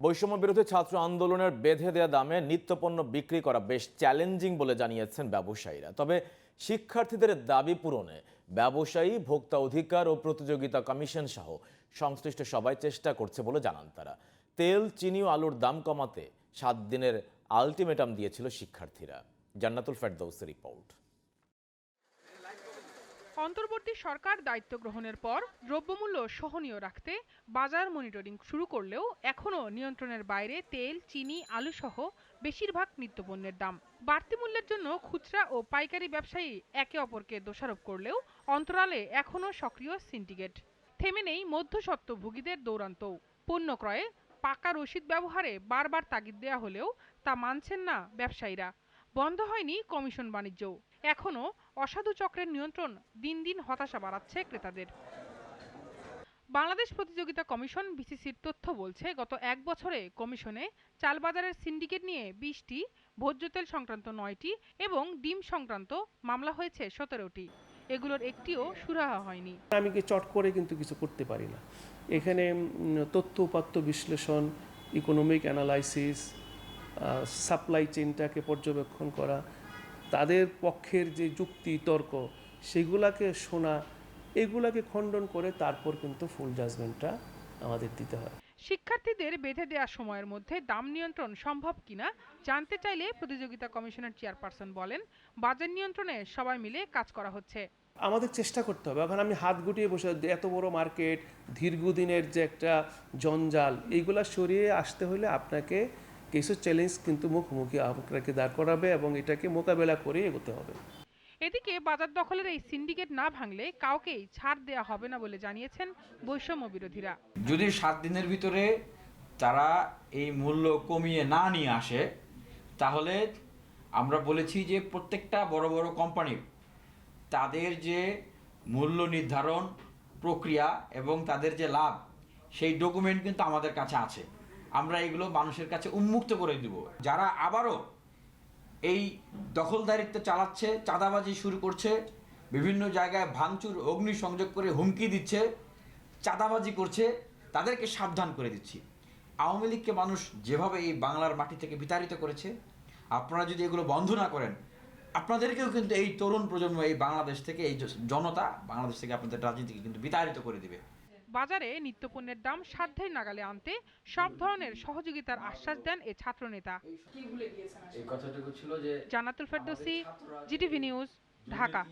বৈষম্য বিরোধী ছাত্র আন্দোলনের বেঁধে দেয়া দামে নিত্যপণ্য বিক্রি করা বেশ চ্যালেঞ্জিং বলে জানিয়েছেন ব্যবসায়ীরা। তবে শিক্ষার্থীদের দাবি পূরণে ব্যবসায়ী, ভোক্তা অধিকার ও প্রতিযোগিতা কমিশন সহ সংশ্লিষ্ট সবাই চেষ্টা করছে বলে জানান তারা। তেল, চিনি ও আলুর দাম কমাতে সাত দিনের আলটিমেটাম দিয়েছিল শিক্ষার্থীরা। জান্নাতুল ফেরদৌসের রিপোর্ট। অন্তর্বর্তী সরকার দায়িত্ব গ্রহণের পর দ্রব্যমূল্য সহনীয় রাখতে বাজার মনিটরিং শুরু করলেও এখনও নিয়ন্ত্রণের বাইরে তেল, চিনি, আলুসহ বেশিরভাগ নিত্যপণ্যের দাম। বাড়তি মূল্যের জন্য খুচরা ও পাইকারি ব্যবসায়ী একে অপরকে দোষারোপ করলেও অন্তরালে এখনও সক্রিয় সিন্ডিকেট। থেমে নেই মধ্যস্বত্বভোগীদের দৌরান্তও। পণ্য ক্রয়ে পাকা রসিদ ব্যবহারে বারবার তাগিদ দেওয়া হলেও তা মানছেন না ব্যবসায়ীরা। বন্ধ হয়নি কমিশন বাণিজ্য। এখনও অসাধু চক্রের নিয়ন্ত্রণ দিন দিন হতাশা বাড়াচ্ছে ক্রেতাদের। বাংলাদেশ প্রতিযোগিতা কমিশন, বিসিসির তথ্য বলছে, গত এক বছরে কমিশনে চাল বাজারের সিন্ডিকেট নিয়ে বিশটি, ভোজ্য তেল সংক্রান্ত নয়টি এবং ডিম সংক্রান্ত মামলা হয়েছে সতেরোটি। এগুলোর একটিও সুরাহা হয়নি। আমি কি চট করে কিন্তু কিছু করতে পারি না। এখানে তথ্য উপাত্ত বিশ্লেষণ ইকোনমিক অ্যানালাইসিস সাপ্লাই চেইনটাকে পর্যবেক্ষণ করা তাদের পক্ষের যে যুক্তি তর্ক সেগুলাকে শোনা এগুলাকে খণ্ডন করে তারপর কিন্তু ফুল জাজমেন্টটা আমাদের দিতে হয়। শিক্ষার্থীদের বেঁধে দেওয়া সময়ের মধ্যে দাম নিয়ন্ত্রণ সম্ভব কিনা জানতে চাইলে প্রতিযোগিতা কমিশনের চেয়ারপারসন বলেন বাজার নিয়ন্ত্রণে সবাই মিলে কাজ করা হচ্ছে। আমাদের চেষ্টা করতে হবে। এখন আমি হাত গুটিয়ে বসে এত বড় মার্কেট দীর্ঘদিনের যে একটা জঞ্জাল এইগুলা সরিয়ে আসতে হলে আপনাকে কিছু চ্যালেঞ্জ কিন্তু মুখোমুখি আপনাকে দাঁড় করাবে এবং এটাকে মোকাবেলা করে এগোতে হবে। এদিকে বাজার দখলের এই সিন্ডিকেট না ভাঙলে কাউকেই ছাড় দেয়া হবে না বলে জানিয়েছেন বৈষম্য বিরোধীরা। যদি সাত দিনের ভিতরে তারা এই মূল্য কমিয়ে না নিয়ে আসে তাহলে আমরা বলেছি যে প্রত্যেকটা বড় বড় কোম্পানি তাদের যে মূল্য নির্ধারণ প্রক্রিয়া এবং তাদের যে লাভ সেই ডকুমেন্ট কিন্তু আমাদের কাছে আছে। আমরা এগুলো মানুষের কাছে উন্মুক্ত করে দিব। যারা আবারও এই দখলদারিত্ব চালাচ্ছে, চাঁদাবাজি শুরু করছে, বিভিন্ন জায়গায় ভাঙচুর অগ্নিসংযোগ করে হুমকি দিচ্ছে, চাঁদাবাজি করছে, তাদেরকে সাবধান করে দিচ্ছি। আওয়ামী লীগকে মানুষ যেভাবে এই বাংলার মাটি থেকে বিতাড়িত করেছে, আপনারা যদি এগুলো বন্ধ না করেন, আপনাদেরকেও কিন্তু এই তরুণ প্রজন্ম এই বাংলাদেশ থেকে, এই জনতা বাংলাদেশ থেকে আপনাদের রাজনীতিকে কিন্তু বিতাড়িত করে দিবে। বাজারে নিত্যপণ্যের দাম সাধ্যের নাগালে আনতে সব ধরনের সহযোগিতার আশ্বাস দেন এ ছাত্রনেতা। Jannatul Ferdousi GTV news Dhaka.